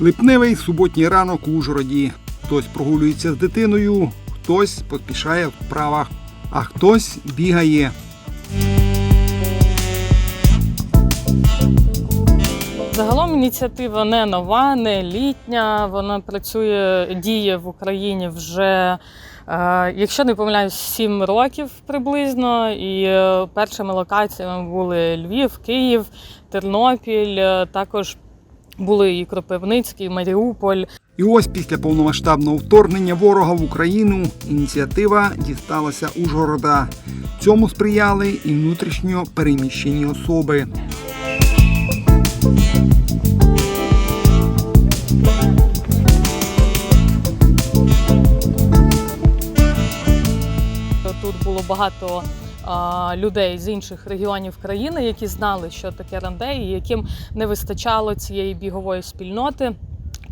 Липневий суботній ранок у Ужгороді. Хтось прогулюється з дитиною, хтось поспішає в вправах, а хтось бігає. Загалом ініціатива не нова, не літня. Вона працює, діє в Україні вже, е, якщо не помиляюсь, 7 років приблизно. І е, першими локаціями були Львів, Київ, Тернопіль. е, Також були і Кропивницький, і Маріуполь. І ось після повномасштабного вторгнення ворога в Україну ініціатива дісталася Ужгорода. Цьому сприяли і внутрішньо переміщені особи. Тут було багато людей з інших регіонів країни, які знали, що таке рандей, і яким не вистачало цієї бігової спільноти.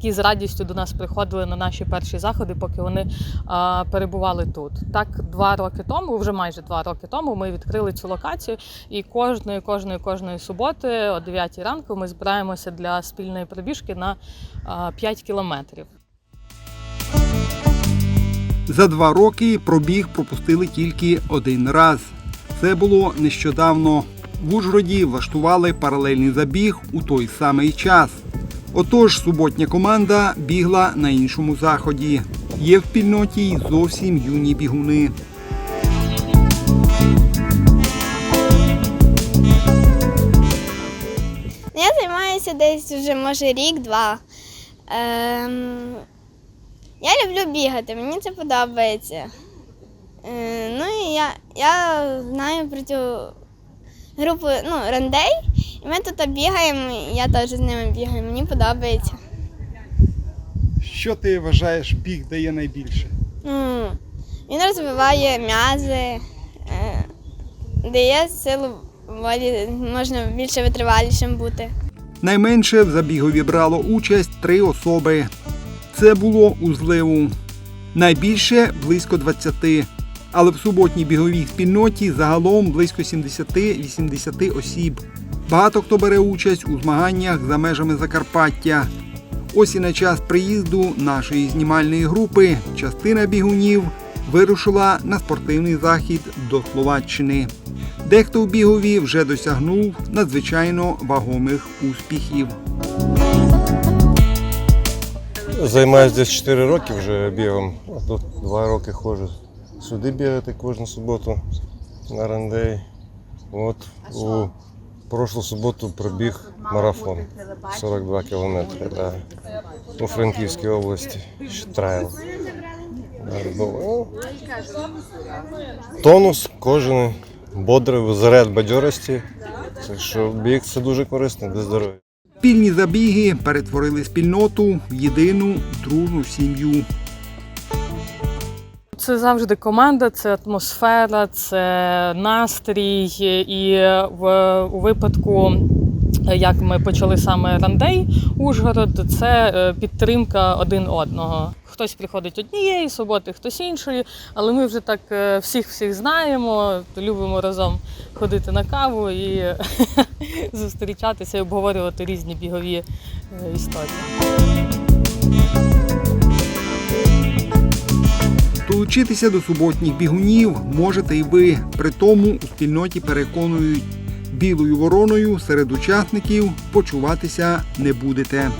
Які з радістю до нас приходили на наші перші заходи, поки вони а, перебували тут. Так, два роки тому, вже майже два роки тому, ми відкрили цю локацію, і кожної, кожної, кожної суботи о 9 ранку ми збираємося для спільної пробіжки на а, 5 кілометрів. За два роки пробіг пропустили тільки один раз. Це було нещодавно. В Ужгороді влаштували паралельний забіг у той самий час. Отож, суботня команда бігла на іншому заході. Є в спільноті й зовсім юні бігуни. Я займаюся десь вже може рік-два. Ем, я люблю бігати, мені це подобається. Е, ну і я, я знаю про цю групу ну, рандей, і ми тут бігаємо, і я теж з ними бігаю, мені подобається. Що ти вважаєш, біг дає найбільше? Ну, він розвиває м'язи, е, дає силу волі, можна більше витривалішим бути. Найменше в забігові брало участь три особи. Це було у зливу. Найбільше близько 20. Але в суботній біговій спільноті загалом близько 70-80 осіб. Багато хто бере участь у змаганнях за межами Закарпаття. Ось і на час приїзду нашої знімальної групи частина бігунів вирушила на спортивний захід до Словаччини. Дехто у бігові вже досягнув надзвичайно вагомих успіхів. Займаюся десь 4 роки вже бігом, а тут 2 роки ходжу. Сюди бігати кожну суботу на рандей. От у прошлу суботу пробіг марафон 42 кілометри да. у Франківській області. Ще Трайл. Да, ну, Тонус кожен бодрий, заряд бадьорості. Так що біг це дуже корисно для здоров'я. Спільні забіги перетворили спільноту в єдину дружну сім'ю. Це завжди команда, це атмосфера, це настрій. І в у випадку, як ми почали саме рандей Ужгород, це е, підтримка один одного. Хтось приходить однієї суботи, хтось іншої, але ми вже так е, всіх всіх знаємо, любимо разом ходити на каву і зустрічатися і обговорювати різні бігові е, історії. Долучитися до суботніх бігунів можете і ви. При тому у спільноті переконують, білою вороною серед учасників почуватися не будете.